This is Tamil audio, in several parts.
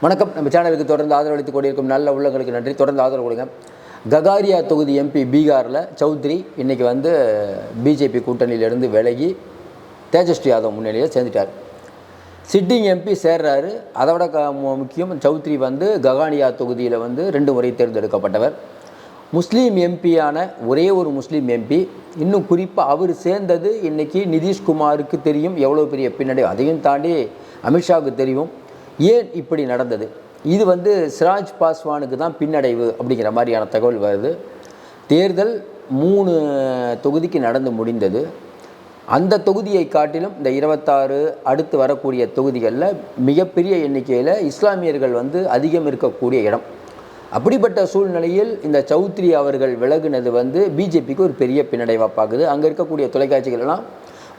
வணக்கம். நம்ம சேனலுக்கு தொடர்ந்து ஆதரவளித்து கொண்டிருக்கும் நல்ல உள்ளங்களுக்கு நன்றி. தொடர்ந்து ஆதரவு கொடுங்க. ககாரியா தொகுதி எம்பி பீகாரில் சௌத்ரி இன்றைக்கி வந்து பிஜேபி கூட்டணியிலிருந்து விலகி தேஜஸ்வி யாதவ் முன்னிலையில் சேர்ந்துட்டார். Sitting MP சேர்றாரு. அதை விட க- முக்கியம் சௌத்ரி வந்து ககானியா தொகுதியில் வந்து ரெண்டு முறை தேர்ந்தெடுக்கப்பட்டவர். முஸ்லீம் எம்பியான ஒரே ஒரு முஸ்லீம் எம்பி இன்னும் குறிப்பாக அவர் சேர்ந்தது இன்றைக்கி நிதிஷ்குமாருக்கு தெரியும். எவ்வளோ பெரிய பின்னடை அதையும் தாண்டி அமித்ஷாவுக்கு தெரியும். ஏன் இப்படி நடந்தது? இது வந்து சிராஜ் பாஸ்வானுக்கு தான் பின்னடைவு அப்படிங்கிற மாதிரியான தகவல் வருது. தேர்தல் மூணு தொகுதிக்கு நடந்து முடிந்தது. அந்த தொகுதியை காட்டிலும் இந்த இருபத்தாறு அடுத்து வரக்கூடிய தொகுதிகளில் மிகப்பெரிய எண்ணிக்கையில் இஸ்லாமியர்கள் வந்து அதிகம் இருக்கக்கூடிய இடம். அப்படிப்பட்ட சூழ்நிலையில் இந்த சௌத்ரி அவர்கள் விலகுனது வந்து பிஜேபிக்கு ஒரு பெரிய பின்னடைவாக பார்க்குது அங்கே இருக்கக்கூடிய தொலைக்காட்சிகள்லாம்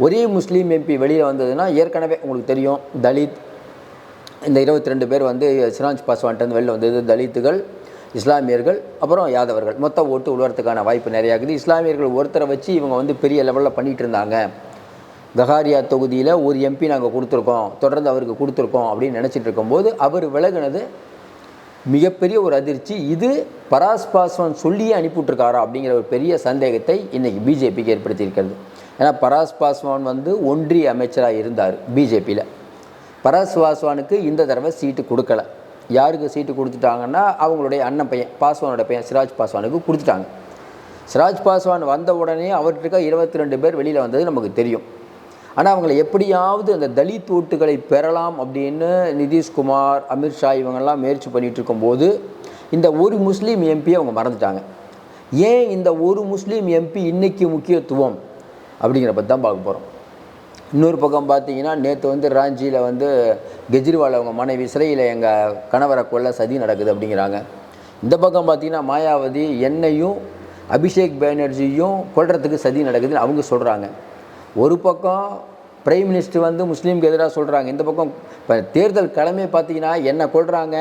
ஒரே முஸ்லீம் எம்பி வெளியில் வந்ததுன்னா ஏற்கனவே உங்களுக்கு தெரியும் தலித் இந்த இருபத்தி ரெண்டு பேர் வந்து சிராஜ் பாஸ்வான்ட்டு வெளில வந்தது தலித்துகள் இஸ்லாமியர்கள் அப்புறம் யாதவர்கள். மொத்த ஓட்டு உழுவறதுக்கான வாய்ப்பு நிறையா இருக்குது. இஸ்லாமியர்கள் ஒருத்தரை வச்சு இவங்க வந்து பெரிய லெவலில் பண்ணிகிட்டு இருந்தாங்க. ககாரியா தொகுதியில் ஒரு எம்பி நாங்கள் கொடுத்துருக்கோம். தொடர்ந்து அவருக்கு கொடுத்துருக்கோம் அப்படின்னு நினச்சிட்டு இருக்கும்போது அவர் விலகுனது மிகப்பெரிய ஒரு அதிர்ச்சி. இது பராஸ் பாஸ்வான் சொல்லியே அனுப்பிவிட்ருக்காரா அப்படிங்கிற ஒரு பெரிய சந்தேகத்தை இன்றைக்கி பிஜேபிக்கு ஏற்படுத்தியிருக்கிறது. ஏன்னா பராஸ் பாஸ்வான் வந்து ஒன்றிய அமைச்சராக இருந்தார் பிஜேபியில் பராஸ் பாஸ்வானுக்கு இந்த தடவை சீட்டு கொடுக்கல. யாருக்கு சீட்டு கொடுத்துட்டாங்கன்னா அவங்களுடைய அண்ணன் பையன் பாஸ்வானோட பையன் சிராஜ் பாஸ்வானுக்கு கொடுத்துட்டாங்க. சிராஜ் பாஸ்வான் வந்த உடனே அவர்கிட்ட இருபத்தி ரெண்டு பேர் வெளியில் வந்தது நமக்கு தெரியும். ஆனால் அவங்கள எப்படியாவது அந்த தலித் ஓட்டுகளை பெறலாம் அப்படின்னு நிதிஷ்குமார் அமித்ஷா இவங்கெல்லாம் முயற்சி பண்ணிகிட்டு இருக்கும்போது இந்த ஒரு முஸ்லீம் எம்பியை அவங்க மறந்துட்டாங்க. ஏன் இந்த ஒரு முஸ்லீம் எம்பி இன்றைக்கி முக்கியத்துவம்? அப்படிங்கிற பற்றி தான் பார்க்க போகிறோம் இன்னொரு பக்கம் பார்த்தீங்கன்னா நேற்று வந்து ராஞ்சியில் வந்து கெஜ்ரிவால் அவங்க மனைவி சிறையில் எங்கள் கணவரை கொள்ள சதி நடக்குது அப்படிங்கிறாங்க. இந்த பக்கம் பார்த்தீங்கன்னா மாயாவதி என்னையும் அபிஷேக் பானர்ஜியும் கொள்றதுக்கு சதி நடக்குதுன்னு அவங்க சொல்கிறாங்க ஒரு பக்கம் பிரைம் மினிஸ்டர் வந்து முஸ்லீம்க்கு எதிராக சொல்கிறாங்க இந்த பக்கம் இப்போ தேர்தல் கிழமை பார்த்தீங்கன்னா என்ன கொள்கிறாங்க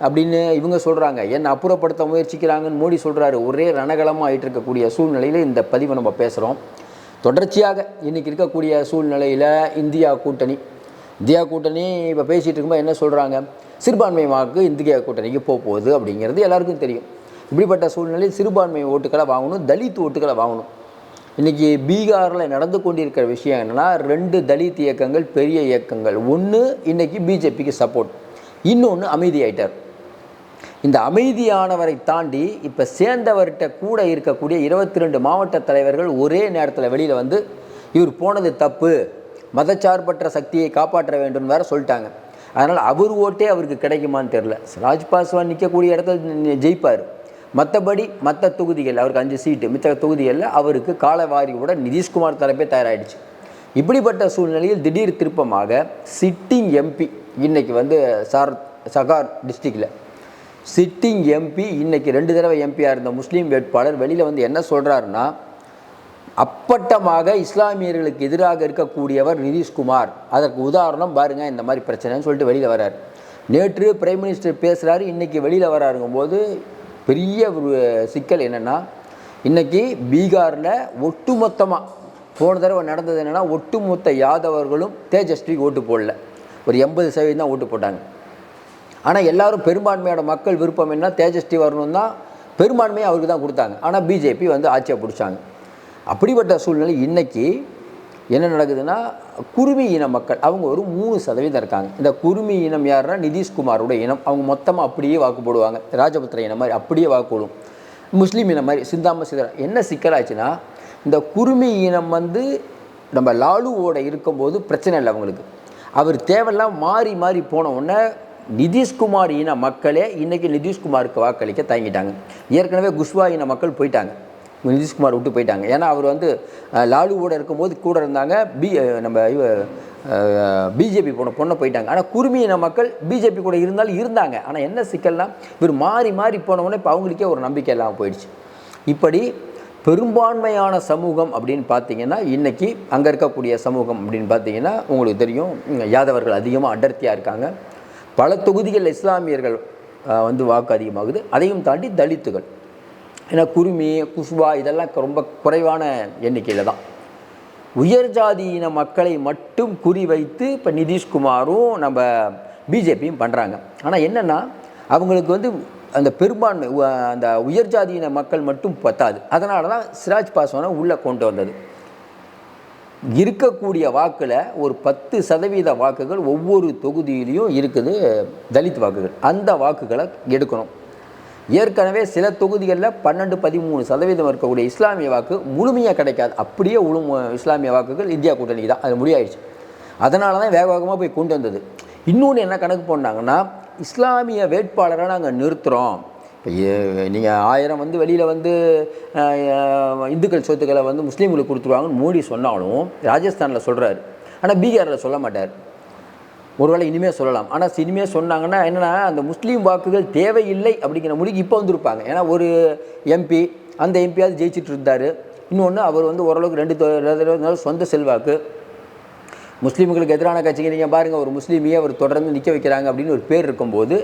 அப்படின்னு இவங்க சொல்கிறாங்க என்னை அப்புறப்படுத்த முயற்சிக்கிறாங்கன்னு மோடி சொல்கிறாரு ஒரே ரணகலமாக ஆகிட்டு இருக்கக்கூடிய சூழ்நிலையில் இந்த பதிவை நம்ம பேசுகிறோம் தொடர்ச்சியாக இன்றைக்கி இருக்கக்கூடிய சூழ்நிலையில் இந்தியா கூட்டணி. இந்தியா கூட்டணி இப்போ பேசிகிட்டு இருக்கும்போது என்ன சொல்கிறாங்க சிறுபான்மை வாக்கு இந்தியா கூட்டணிக்கு போக போகுது அப்படிங்கிறது எல்லாருக்கும் தெரியும். இப்படிப்பட்ட சூழ்நிலையில் சிறுபான்மை ஓட்டுக்களை வாங்கணும் தலித் ஓட்டுக்களை வாங்கணும். இன்றைக்கி பீகாரில் நடந்து கொண்டிருக்கிற விஷயம் என்னென்னா ரெண்டு தலித் இயக்கங்கள் பெரிய இயக்கங்கள். ஒன்று இன்றைக்கி பிஜேபிக்கு சப்போர்ட் இன்னொன்று அமைதியாயிட்டார். இந்த அமைதியானவரை தாண்டி இப்போ சேர்ந்தவர்கிட்ட கூட இருக்கக்கூடிய இருபத்தி ரெண்டு மாவட்ட தலைவர்கள் ஒரே நேரத்தில் வெளியில் வந்து இவர் போனது தப்பு. மதச்சார்பற்ற சக்தியை காப்பாற்ற வேண்டும் வேற சொல்லிட்டாங்க. அதனால் அவர் ஓட்டே அவருக்கு கிடைக்குமான்னு தெரில ராஜ் பாஸ்வான் நிற்கக்கூடிய இடத்துல ஜெயிப்பார். மற்றபடி மற்ற தொகுதிகள் அவருக்கு அஞ்சு சீட்டு மித்த தொகுதிகளில் அவருக்கு காலவாரி கூட நிதிஷ்குமார் தரப்பே தயாராகிடுச்சு இப்படிப்பட்ட சூழ்நிலையில் திடீர் திருப்பமாக சிட்டிங் எம்பி இன்னைக்கு வந்து சார் சகார் டிஸ்ட்ரிக்டில் சிட்டிங் எம்பி இன்னைக்கு ரெண்டு தடவை எம்பியாக இருந்த முஸ்லீம் வேட்பாளர் வெளியில் வந்து என்ன சொல்கிறாருன்னா அப்பட்டமாக இஸ்லாமியர்களுக்கு எதிராக இருக்கக்கூடியவர் நிதிஷ்குமார். அதற்கு உதாரணம் பாருங்கள் இந்த மாதிரி பிரச்சனைன்னு சொல்லிட்டு வெளியில் வரார் நேற்று பிரைம் மினிஸ்டர் பேசுகிறாரு இன்றைக்கி வெளியில் வராருங்கும்போது பெரிய ஒரு சிக்கல் என்னென்னா இன்றைக்கி பீகாரில் ஒட்டுமொத்தமாக போன தடவை நடந்தது என்னென்னா ஒட்டுமொத்த யாதவர்களும் தேஜஸ்விக்கு ஓட்டு போடல. ஒரு எண்பது சதவீதம் தான் ஓட்டு போட்டாங்க. ஆனால் எல்லாரும் பெரும்பான்மையான மக்கள் விருப்பம் என்ன? தேஜஸ்வி வரணும் தான். பெரும்பான்மையை அவருக்கு தான் கொடுத்தாங்க. ஆனால் பிஜேபி வந்து ஆட்சியை பிடிச்சாங்க. அப்படிப்பட்ட சூழ்நிலை இன்றைக்கி என்ன நடக்குதுன்னா குருமி இன மக்கள் அவங்க ஒரு மூணு சதவீதம் இருக்காங்க. இந்த குருமி இனம் யாருன்னா நிதிஷ்குமாரோட இனம். அவங்க மொத்தமாக அப்படியே வாக்கு போடுவாங்க. ராஜபுத்திர இனம் மாதிரி அப்படியே வாக்கு போடும். முஸ்லீம் இனம் மாதிரி சிந்தாம சிதற. என்ன சிக்கலாச்சுன்னா இந்த குருமி இனம் வந்து நம்ம லாலுவோட இருக்கும்போது பிரச்சனை இல்லை அவங்களுக்கு. அவர் தேவையெல்லாம் மாறி மாறி போன உடனே நிதிஷ்குமார் இன மக்களே இன்றைக்கி நிதிஷ்குமாருக்கு வாக்களிக்க தயங்கிட்டாங்க. ஏற்கனவே குஷ்வா இன மக்கள் போயிட்டாங்க. நிதிஷ்குமார் விட்டு போயிட்டாங்க. ஏன்னா அவர் வந்து லாலுவோட இருக்கும்போது கூட இருந்தாங்க பி நம்ம இவ பிஜேபி போன பொண்ணை போயிட்டாங்க. ஆனால் குருமி இன மக்கள் பிஜேபி கூட இருந்தாலும் இருந்தாங்க. ஆனால் என்ன சிக்கல்னா இவர் மாறி மாறி போன இப்போ அவங்களுக்கே ஒரு நம்பிக்கை இல்லாமல் போயிடுச்சு. இப்படி பெரும்பான்மையான சமூகம் அப்படின்னு பார்த்தீங்கன்னா இன்றைக்கி அங்கே இருக்கக்கூடிய சமூகம் அப்படின்னு பார்த்தீங்கன்னா உங்களுக்கு தெரியும் யாதவர்கள் அதிகமாக அடர்த்தியாக இருக்காங்க. பல தொகுதிகளில் இஸ்லாமியர்கள் வந்து வாக்கு அதிகமாகுது. அதையும் தாண்டி தலித்துகள். ஏன்னா குருமி குஷ்பா இதெல்லாம் ரொம்ப குறைவான எண்ணிக்கையில் தான். உயர் ஜாதியின மக்களை மட்டும் குறிவைத்து இப்போ நிதிஷ்குமாரும் நம்ம பிஜேபியும் பண்ணுறாங்க ஆனால் என்னென்னா அவங்களுக்கு வந்து அந்த பெரும்பான்மை அந்த உயர் ஜாதியின மக்கள் மட்டும் பத்தாது. அதனால தான் சிராஜ் பாஸ்வானை உள்ளே கொண்டு வந்தது. இருக்கக்கூடிய வாக்கில் ஒரு பத்து சதவீத வாக்குகள் ஒவ்வொரு தொகுதியிலையும் இருக்குது தலித் வாக்குகள். அந்த வாக்குகளை எடுக்கணும். ஏற்கனவே சில தொகுதிகளில் பன்னெண்டு பதிமூணு சதவீதம் இருக்கக்கூடிய இஸ்லாமிய வாக்கு முழுமையாக கிடைக்காது. அப்படியே உழு இஸ்லாமிய வாக்குகள் இந்தியா கூட்டணிக்கு தான். அது முடியாயிடுச்சு. அதனால தான் வேக வேகமாக போய் கொண்டு வந்தது. இன்னொன்று என்ன கணக்கு போனாங்கன்னா இஸ்லாமிய வேட்பாளரை நாங்கள் நிறுத்துகிறோம் இப்போ நீங்கள் ஆயிரம் வந்து வெளியில் வந்து இந்துக்கள் சொத்துக்களை வந்து முஸ்லீம்களுக்கு கொடுத்துருவாங்கன்னு மோடி சொன்னாலும் ராஜஸ்தானில் சொல்கிறாரு ஆனால் பீகாரில் சொல்ல மாட்டார். ஒருவேளை இனிமேல் சொல்லலாம். ஆனால் இனிமேல் சொன்னாங்கன்னா என்னென்னா அந்த முஸ்லீம் வாக்குகள் தேவையில்லை அப்படிங்கிற முடிக்கு இப்போ வந்திருப்பாங்க. ஏன்னா ஒரு எம்பி அந்த எம்பியாவது ஜெயிச்சிட்டு இருந்தார். இன்னொன்று அவர் வந்து ஓரளவுக்கு ரெண்டு சொந்த செல்வாக்கு. முஸ்லீம்களுக்கு எதிரான கட்சிங்க நீங்கள் பாருங்கள் ஒரு முஸ்லீமையே அவர் தொடர்ந்து நிற்க வைக்கிறாங்க அப்படின்னு ஒரு பேர் இருக்கும்போது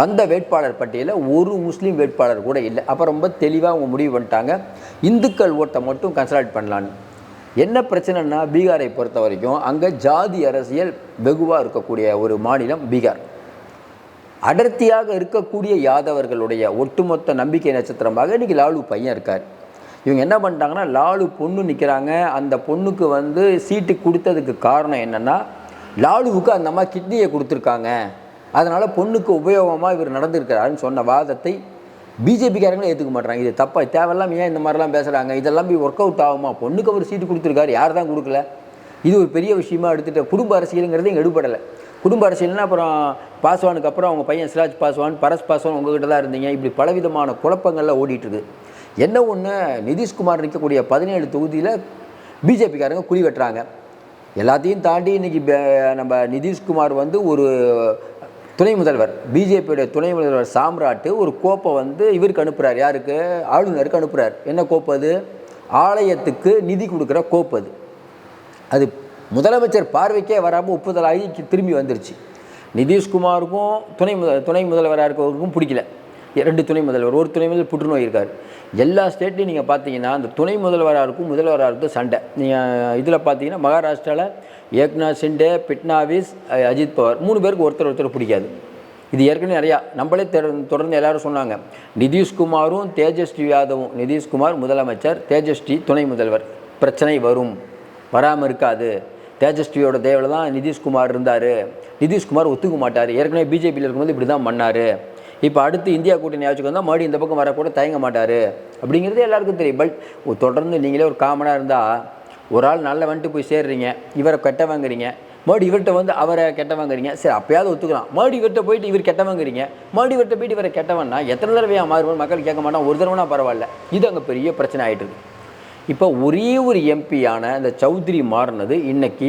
வந்த வேட்பாளர் பட்டியலில் ஒரு முஸ்லீம் வேட்பாளர் கூட இல்லை. அப்போ ரொம்ப தெளிவாக அவங்க முடிவு பண்ணிட்டாங்க. இந்துக்கள் ஓட்டை மட்டும் கன்சல்ட் பண்ணலான்னு. என்ன பிரச்சனைன்னா பீகாரை பொறுத்த வரைக்கும் அங்கே ஜாதி அரசியல் வெகுவாக இருக்கக்கூடிய ஒரு மாநிலம் பீகார். அடர்த்தியாக இருக்கக்கூடிய யாதவர்களுடைய ஒட்டுமொத்த நம்பிக்கை நட்சத்திரமாக இன்றைக்கி லாலு பையன் இருக்கார். இவங்க என்ன பண்ணிட்டாங்கன்னா லாலு பொண்ணு நிற்கிறாங்க அந்த பொண்ணுக்கு வந்து சீட்டு கொடுத்ததுக்கு காரணம் என்னென்னா லாலுவுக்கு அந்த அம்மா கிட்னியை கொடுத்துருக்காங்க. அதனால் பொண்ணுக்கு உபயோகமாக இவர் நடந்திருக்கிறாருன்னு சொன்ன வாதத்தை பிஜேபிக்காரங்களே ஏற்றுக்க மாட்டாங்க இது தப்பாக தேவையில்லாம ஏன் இந்த மாதிரிலாம் பேசுகிறாங்க இதெல்லாம் போய் ஒர்க் அவுட் ஆகுமா? பொண்ணுக்கு அவர் சீட்டு கொடுத்துருக்காரு யார் தான் கொடுக்கல? இது ஒரு பெரிய விஷயமா எடுத்துகிட்டு குடும்ப அரசியலுங்கிறது இங்கே எடுபடலை. குடும்ப அரசியல்னா அப்புறம் பாஸ்வானுக்கு அப்புறம் அவங்க பையன் சிராஜ் பாஸ்வான் பரஸ் பாஸ்வான் உங்ககிட்ட தான் இருந்தீங்க. இப்படி பலவிதமான குழப்பங்கள்லாம் ஓடிட்டுருக்கு. என்ன ஒன்று நிதிஷ்குமார் நிற்கக்கூடிய பதினேழு தொகுதியில் பிஜேபிக்காரங்க குழி வெட்டுறாங்க. எல்லாத்தையும் தாண்டி இன்றைக்கி நம்ம நிதிஷ்குமார் வந்து ஒரு துணை முதல்வர் பிஜேபியோட துணை முதல்வர் சாம்ராட்டு ஒரு கோப்பை வந்து இவருக்கு அனுப்புகிறார் யாருக்கு? ஆளுநருக்கு அனுப்புகிறார் என்ன கோப்பு அது? ஆலயத்துக்கு நிதி கொடுக்குற கோப்பு அது. அது முதலமைச்சர் பார்வைக்கே வராமல் ஒப்புதலாகி திரும்பி வந்துருச்சு. நிதிஷ்குமாருக்கும் துணை முத துணை முதல்வராக இருக்கவருக்கும் பிடிக்கல. ரெண்டு துணை முதல்வர் ஒரு துணை முதல்வர் புற்றுநோய் இருக்கார். எல்லா ஸ்டேட்லையும் நீங்கள் பார்த்தீங்கன்னா அந்த துணை முதல்வராக இருக்கும் முதல்வராக இருக்கும் சண்டை. நீங்கள் இதில் பார்த்தீங்கன்னா மகாராஷ்டிராவில் ஏக்நாத் ஷிண்டே பிட்னாவிஸ் அஜித் பவார் மூணு பேருக்கு ஒருத்தர் ஒருத்தர் பிடிக்காது. இது ஏற்கனவே நிறையா நம்மளே தொடர்ந்து எல்லாரும் சொன்னாங்க. நிதிஷ்குமாரும் தேஜஸ்வி யாதவும் நிதிஷ்குமார் முதலமைச்சர் தேஜஸ்வி துணை முதல்வர். பிரச்சனை வரும். வராமல் இருக்காது. தேஜஸ்வியோட தேவையில் தான் நிதிஷ்குமார் இருந்தார். நிதிஷ்குமார் ஒத்துக்க மாட்டார். ஏற்கனவே பிஜேபியில் இருக்கும்போது இப்படி தான் பண்ணார். இப்போ அடுத்து இந்தியா கூட்டணி ஆட்சிக்கு வந்தால் மறுபடியும் இந்த பக்கம் வரக்கூட தயங்க மாட்டார். அப்படிங்கிறது எல்லாருக்கும் தெரியும். பட் தொடர்ந்து நீங்களே ஒரு காமனாக இருந்தால் ஒரு ஆள் நல்ல வந்துட்டு போய் சேர்றீங்க. இவரை கெட்ட வாங்குறீங்க மறுபடி இவர்கிட்ட வந்து அவரை கெட்ட வாங்குறீங்க சரி அப்பயாவது ஒத்துக்கலாம். மறுபடி இவர்கிட்ட போயிட்டு இவர் கெட்ட வாங்குறீங்க மறுபடி இவர்கிட்ட போயிட்டு இவரை கெட்டவன்னா எத்தனை தடவையாக மாறுவோம் மக்கள் கேட்க மாட்டான். ஒரு தடவைனா பரவாயில்ல. இது அங்கே பெரிய பிரச்சனை ஆயிட்டு இருக்கு. இப்போ ஒரே ஒரு எம்பியான இந்த சௌத்ரி மாறினது இன்னைக்கு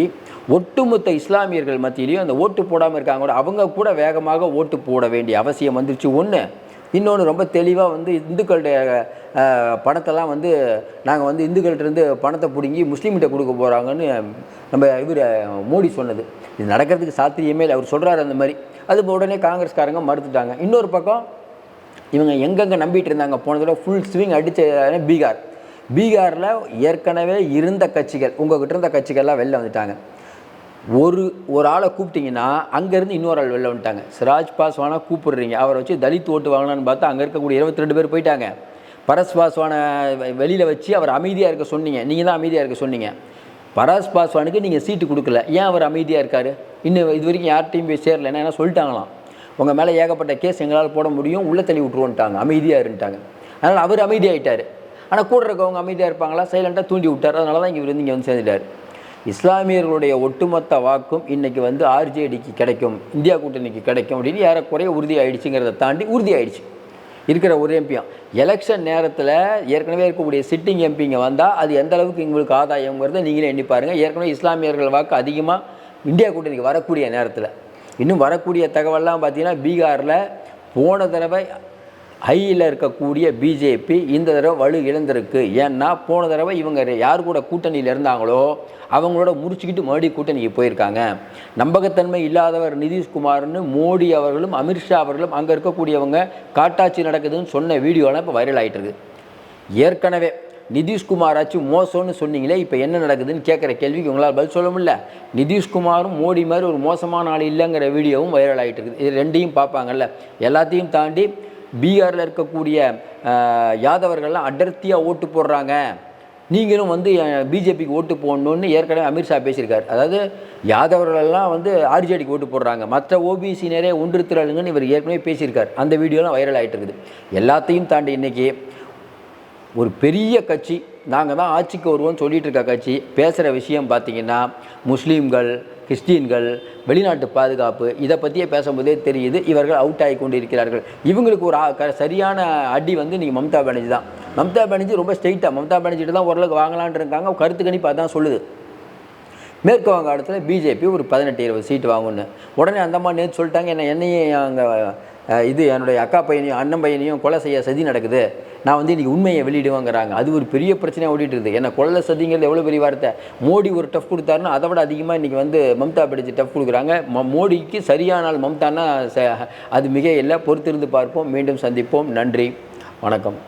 ஒட்டுமொத்த இஸ்லாமியர்கள் மத்தியிலையும் அந்த ஓட்டு போடாமல் இருக்காங்க. கூட அவங்க கூட வேகமாக ஓட்டு போட வேண்டிய அவசியம் வந்துருச்சு. ஒன்று இன்னொன்று ரொம்ப தெளிவாக வந்து இந்துக்களுடைய பணத்தெல்லாம் வந்து நாங்கள் வந்து இந்துக்கள்கிட்ட இருந்து பணத்தை பிடுங்கி முஸ்லீம்கிட்ட கொடுக்க போகிறாங்கன்னு நம்ம இவர் மோடி சொன்னது. இது நடக்கிறதுக்கு சாத்தியமே இல்லை. அவர் சொல்கிறாரு அந்த மாதிரி. அது உடனே காங்கிரஸ்காரங்க மறுத்துட்டாங்க. இன்னொரு பக்கம் இவங்க எங்கெங்கே நம்பிட்டு இருந்தாங்க? போன தடவை ஃபுல் ஸ்விங் அடித்த பீகார். பீகாரில் ஏற்கனவே இருந்த கட்சிகள் உங்ககிட்ட இருந்த கட்சிகள்லாம் வெளில வந்துட்டாங்க. ஒரு ஒரு ஆளை கூப்பிட்டிங்கன்னா அங்கேருந்து இன்னொரு ஆள் வெளில வந்துட்டாங்க. சிராஜ் பாஸ்வானா கூப்பிடுறீங்க. அவரை வச்சு தலித் ஓட்டு வாங்கலான்னு பார்த்தா அங்கே இருக்கக்கூடிய இருபத்தி ரெண்டு பேர் போயிட்டாங்க. பரஸ் பாஸ்வானை வெளியில் வச்சு அவர் அமைதியாக இருக்க சொன்னீங்க. நீங்கள் தான் அமைதியாக இருக்க சொன்னீங்க. பரஸ் பாஸ்வானுக்கு நீங்கள் சீட்டு கொடுக்கல. ஏன் அவர் அமைதியாக இருக்கார்? இன்னும் இது வரைக்கும் யார்கிட்டையும் போய் சேரல. ஏன்னா சொல்லிட்டாங்களாம். உங்கள் மேலே ஏகப்பட்ட கேஸ் எங்களால் போட முடியும். உள்ள தள்ளி விட்ருவோன்ட்டாங்க அமைதியாக இருந்துட்டாங்க. அதனால் அவர் அமைதியாகிட்டார் ஆனால் கூட இருக்கவங்க அமைதியாக இருப்பாங்களா? சைலண்ட்டாக தூண்டி விட்டார். அதனால தான் இங்கே வந்து இங்கே வந்து சேர்ந்துட்டார். இஸ்லாமியர்களுடைய ஒட்டுமொத்த வாக்கும் இன்றைக்கி வந்து ஆர்ஜேடிக்கு கிடைக்கும். இந்தியா கூட்டணிக்கு கிடைக்கும் அப்படின்னு ஏறக்குறைய உறுதி ஆயிடுச்சுங்கிறத தாண்டி உறுதி ஆயிடுச்சு இருக்கிற ஒரு எம்பியும் எலெக்ஷன் நேரத்தில் ஏற்கனவே இருக்கக்கூடிய சிட்டிங் எம்பிங்க வந்தால் அது எந்த அளவுக்கு எங்களுக்கு ஆதாயங்கிறத நீங்களே எண்ணி பாருங்கள் ஏற்கனவே இஸ்லாமியர்கள் வாக்கு அதிகமாக இந்தியா கூட்டணிக்கு வரக்கூடிய நேரத்தில். இன்னும் வரக்கூடிய தகவல்லாம் பார்த்தீங்கன்னா பீகாரில் போன தடவை ஹையில் இருக்கக்கூடிய பிஜேபி இந்த தடவை வலு இழந்திருக்கு. ஏன்னா போன தடவை இவங்க யார் கூட கூட்டணியில் இருந்தாங்களோ அவங்களோட முடிச்சுக்கிட்டு மறுபடியும் கூட்டணிக்கு போயிருக்காங்க. நம்பகத்தன்மை இல்லாதவர் நிதிஷ்குமார்னு மோடி அவர்களும் அமித்ஷா அவர்களும் அங்கே இருக்கக்கூடியவங்க காட்டாட்சி நடக்குதுன்னு சொன்ன வீடியோலாம் இப்போ வைரல் ஆகிட்டு இருக்கு. ஏற்கனவே நிதிஷ்குமார் ஆச்சு மோசம்னு சொன்னீங்களே இப்போ என்ன நடக்குதுன்னு கேட்குற கேள்விக்கு உங்களால் பதில் சொல்ல முடியல. நிதிஷ்குமாரும் மோடி மாதிரி ஒரு மோசமான ஆள் இல்லைங்கிற வீடியோவும் வைரல் ஆகிட்டு இருக்குது இது ரெண்டையும் பார்ப்பாங்கல்ல. எல்லாத்தையும் தாண்டி பீகாரில் இருக்கக்கூடிய யாதவர்கள்லாம் அடர்த்தியாக ஓட்டு போடுறாங்க. நீங்களும் வந்து பிஜேபிக்கு ஓட்டு போடணும்னு ஏற்கனவே அமித்ஷா பேசியிருக்காரு. அதாவது யாதவர்களெல்லாம் வந்து ஆர்ஜேடிக்கு ஓட்டு போடுறாங்க. மற்ற ஓபிசினரே ஒன்று திரளுங்கன்னு இவர் ஏற்கனவே பேசியிருக்கார். அந்த வீடியோலாம் வைரல் ஆகிட்டு இருக்குது. எல்லாத்தையும் தாண்டி இன்றைக்கி ஒரு பெரிய கட்சி நாங்கள் தான் ஆட்சிக்கு வருவோம்னு சொல்லிட்டு இருக்க கட்சி பேசுகிற விஷயம் பார்த்தீங்கன்னா முஸ்லீம்கள் கிறிஸ்டின்கள் வெளிநாட்டு பாதுகாப்பு இதை பற்றியே பேசும்போதே தெரியுது இவர்கள் அவுட் ஆகி கொண்டு இருக்கிறார்கள் இவங்களுக்கு ஒரு ஆ- க- சரியான அடி வந்து நீங்கள் மம்தா பானர்ஜி தான். மம்தா பானர்ஜி ரொம்ப ஸ்ட்ரெயிட்டாக மம்தா பானர்ஜிட்டு தான் ஓரளவுக்கு வாங்கலான்னு இருக்காங்க கருத்து கணிப்பு அதான் சொல்லுது. மேற்கு வங்காளத்தில் பிஜேபி ஒரு பதினெட்டு இருபது சீட்டு வாங்கணும் உடனே அந்த மாதிரி நேற்று சொல்லிட்டாங்க என்ன என்னையும் அங்கே இது என்னுடைய அக்கா பையனையும் அண்ணன் பையனையும் கொலை செய்ய சதி நடக்குது. நான் வந்து இன்றைக்கி உண்மையை வெளியிடுவேங்கிறாங்க. அது ஒரு பெரிய பிரச்சனையாக ஓடிட்டு இருக்குது. ஏன்னா கொலை சதிங்கிறது எவ்வளோ பெரிய வார்த்தை? மோடி ஒரு டஃப் கொடுத்தாருன்னா அதை விட அதிகமாக இன்றைக்கி வந்து மம்தா பானர்ஜி டஃப் கொடுக்குறாங்க. ம மோடிக்கு சரியானால் மம்தானா ச- அது மிக இல்லை பொறுத்திருந்து பார்ப்போம். மீண்டும் சந்திப்போம். நன்றி. வணக்கம்.